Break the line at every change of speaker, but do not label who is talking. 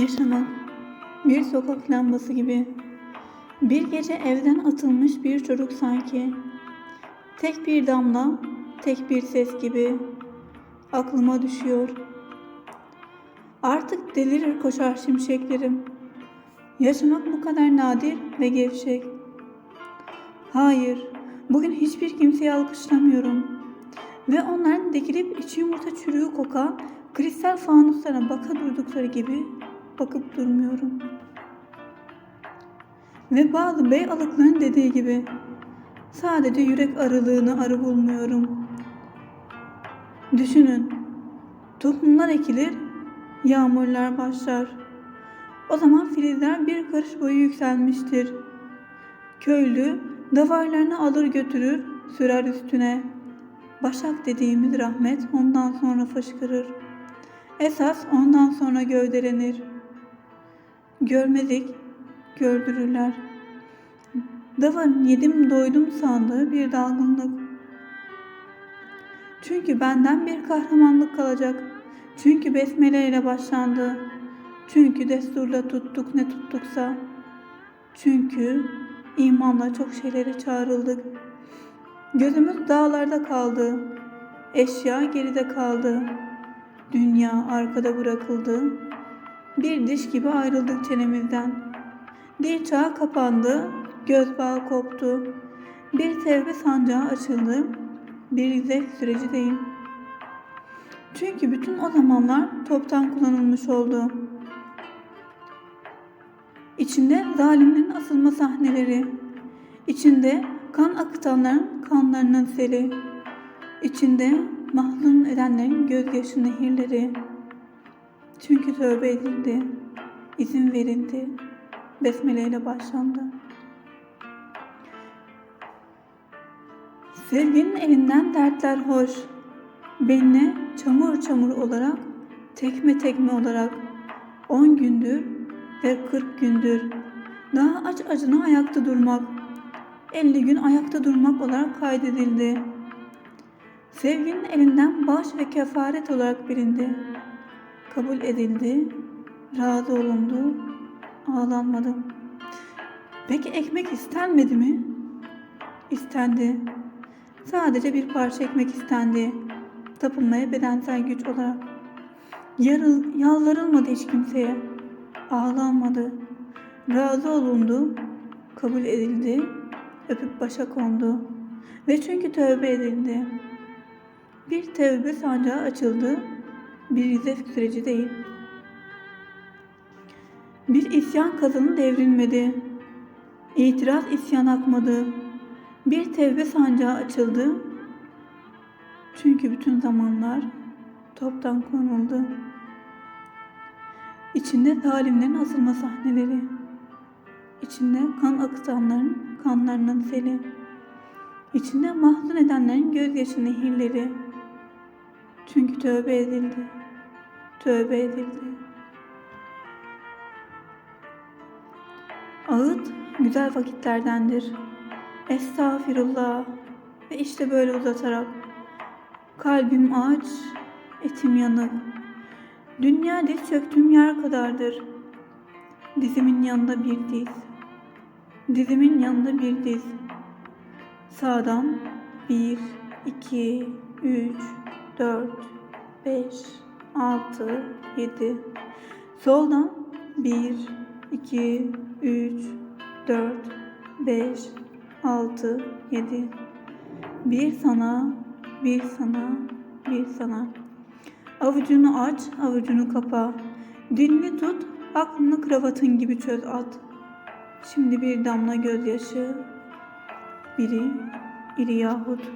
Yaşamak bir sokak lambası gibi. Bir gece evden atılmış bir çocuk sanki. Tek bir damla, tek bir ses gibi aklıma düşüyor. Artık delirir koşar şimşeklerim. Yaşamak bu kadar nadir ve gevşek. Hayır, bugün hiçbir kimseyi alkışlamıyorum. Ve onların dikilip içi yumurta çürüğü kokan kristal fanuslara baka durdukları gibi bakıp durmuyorum. Ve bazı bey alıkların dediği gibi sadece yürek arılığını arı bulmuyorum. Düşünün, tohumlar ekilir, yağmurlar başlar. O zaman filizler bir karış boyu yükselmiştir. Köylü davarlarını alır götürür, sürer üstüne. Başak dediğimiz rahmet ondan sonra fışkırır. Esas ondan sonra gövdelenir. Görmedik, gördürürler. Davarın yedim doydum sandığı bir dalgınlık. Çünkü benden bir kahramanlık kalacak. Çünkü besmele ile başlandı. Çünkü desturla tuttuk ne tuttuksa. Çünkü imanla çok şeylere çağrıldık. Gözümüz dağlarda kaldı. Eşya geride kaldı. Dünya arkada bırakıldı. Bir diş gibi ayrıldık çenemizden. Dil çağı kapandı, göz bağı koptu. Bir tevbe sancağı açıldı, bir zevk süreci değil. Çünkü bütün o zamanlar toptan kullanılmış oldu. İçinde zalimlerin asılma sahneleri, içinde kan akıtanların kanlarının seli, içinde mahzun edenlerin gözyaşı nehirleri. Çünkü tövbe edildi, izin verildi, besmele ile başlandı. Sevginin elinden dertler hoş, benle çamur çamur olarak, tekme tekme olarak on gündür ve kırk gündür daha aç acına ayakta durmak, elli gün ayakta durmak olarak kaydedildi. Sevginin elinden baş ve kefaret olarak bilindi. Kabul edildi, razı olundu, ağlanmadı. Peki ekmek istenmedi mi? İstendi. Sadece bir parça ekmek istendi. Tapınmaya bedensel güç olarak. Yarıl, yalvarılmadı hiç kimseye. Ağlanmadı. Razı olundu. Kabul edildi. Öpüp başa kondu. Ve çünkü tövbe edildi. Bir tövbe sancağı açıldı. Bir zevk süreci değil. Bir isyan kazanı devrilmedi. İtiraz isyan akmadı. Bir tevbe sancağı açıldı. Çünkü bütün zamanlar toptan konuldu. İçinde zalimlerin asılma sahneleri. İçinde kan akıtanların kanlarının seli. İçinde mahzun edenlerin gözyaşı nehirleri. Çünkü tövbe edildi. Tövbe edildi. Ağıt güzel vakitlerdendir. Estağfirullah. Ve işte böyle uzatarak. Kalbim aç, etim yanık. Dünya diz çöktüğüm yer kadardır. Dizimin yanında bir diz. Dizimin yanında bir diz. Sağdan bir, iki, üç, dört, beş, altı, yedi. Soldan bir, iki, üç, dört, beş, altı, yedi. Bir sana, bir sana, bir sana. Avucunu aç, avucunu kapa. Dilini tut, aklını kravatın gibi çöz at. Şimdi bir damla gözyaşı, biri iri yahut